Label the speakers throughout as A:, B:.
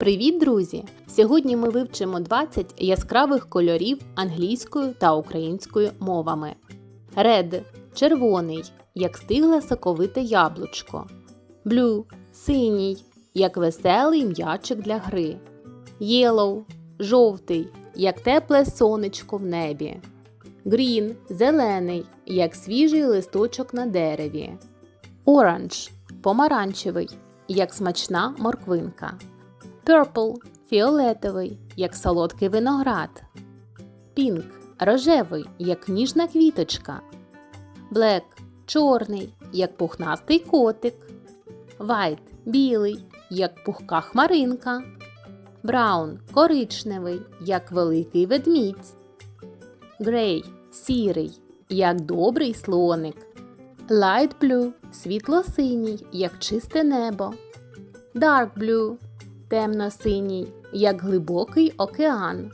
A: Привіт, друзі! Сьогодні ми вивчимо 20 яскравих кольорів англійською та українською мовами. Red – червоний, як стигле соковите яблучко. Blue – синій, як веселий м'ячик для гри. Yellow – жовтий, як тепле сонечко в небі. Green – зелений, як свіжий листочок на дереві. Orange – помаранчевий, як смачна морквинка. Purple – фіолетовий, як солодкий виноград. Pink – рожевий, як ніжна квіточка. Black – чорний, як пухнастий котик. White – білий, як пухка хмаринка. Brown – коричневий, як великий ведмідь. Грей – сірий, як добрий слоник. Light blue – світло-синій, як чисте небо. Dark blue – темно-синій, як глибокий океан.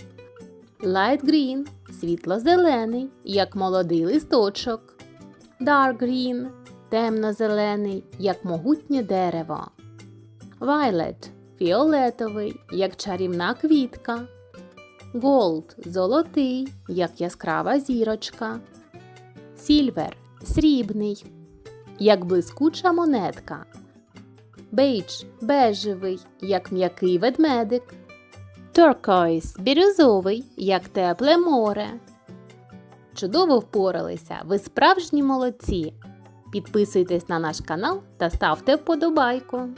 A: Light green – світло-зелений, як молодий листочок. Dark green – темно-зелений, як могутнє дерево. Violet – фіолетовий, як чарівна квітка. Gold – золотий, як яскрава зірочка. Silver – срібний, як блискуча монетка. Бейдж – бежевий, як м'який ведмедик. Turquoise – бірюзовий, як тепле море. Чудово впоралися! Ви справжні молодці! Підписуйтесь на наш канал та ставте вподобайку.